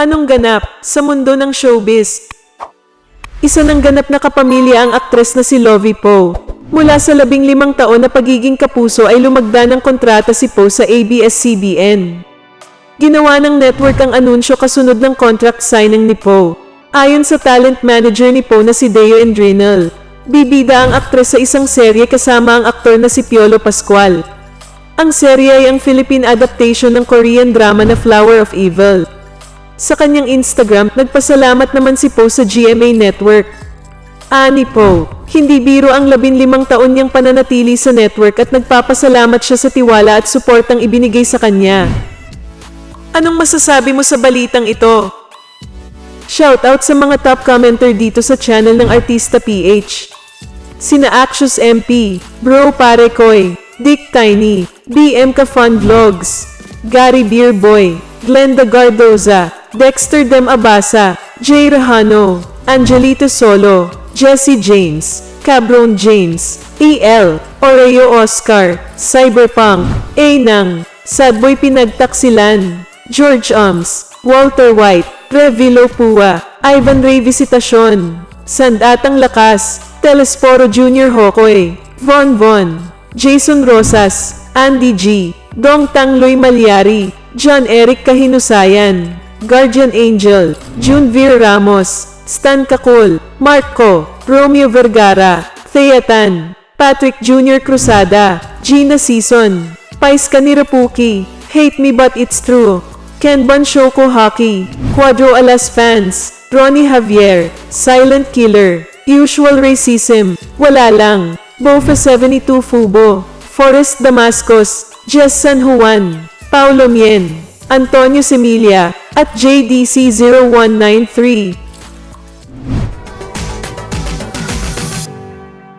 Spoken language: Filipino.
Anong ganap sa mundo ng showbiz? Isa ng ganap na kapamilya ang aktres na si Lovie Poe. Mula sa labing limang taon na pagiging kapuso ay lumagda ng kontrata si Poe sa ABS-CBN. Ginawa ng network ang anunsyo kasunod ng contract signing ni Poe. Ayon sa talent manager ni Poe na si Deo Endrinel, bibida ang aktres sa isang serye kasama ang aktor na si Piolo Pascual. Ang serye ay ang Philippine adaptation ng Korean drama na Flower of Evil. Sa kanyang Instagram, nagpasalamat naman si Poe sa GMA Network. Ani Poe, hindi biro ang 15 taon niyang pananatili sa network at nagpapasalamat siya sa tiwala at suportang ibinigay sa kanya. Anong masasabi mo sa balitang ito? Shoutout sa mga top commenter dito sa channel ng Artista PH. Sina Axios MP, Bro Pare Koy, Dick Tiny, BM Ka Fun Vlogs, Gary Beer Boy, Glenda Gardoza, Dexter Dem Abasa, Jay Rahano, Angelito Solo, Jesse James, Cabron James, EL, Oreo Oscar, Cyberpunk, Nang, Sadboy Pinagtaksilan, George Ums, Walter White, Revilo Pua, Ivan Ray Visitasyon, Sandatang Lakas, Telesporo Jr. Hokoy, Von Von, Jason Rosas, Andy G, Dong Tangloy Malyari, John Eric Kahinusayan, Guardian Angel, Junvir Ramos, Stan Kakul, Marco, Romeo Vergara, Theatan, Patrick Jr. Cruzada, Gina Season, Pais Kanirapuki, Hate Me But It's True, Ken Shoko Hockey, Quadro Alas Fans, Ronnie Javier, Silent Killer, Usual Racism, Wala Lang, Bofa 72 Fubo, Forest Damascus, Jess San Juan, Paulo Mien, Antonio Semilia, at JDC0193.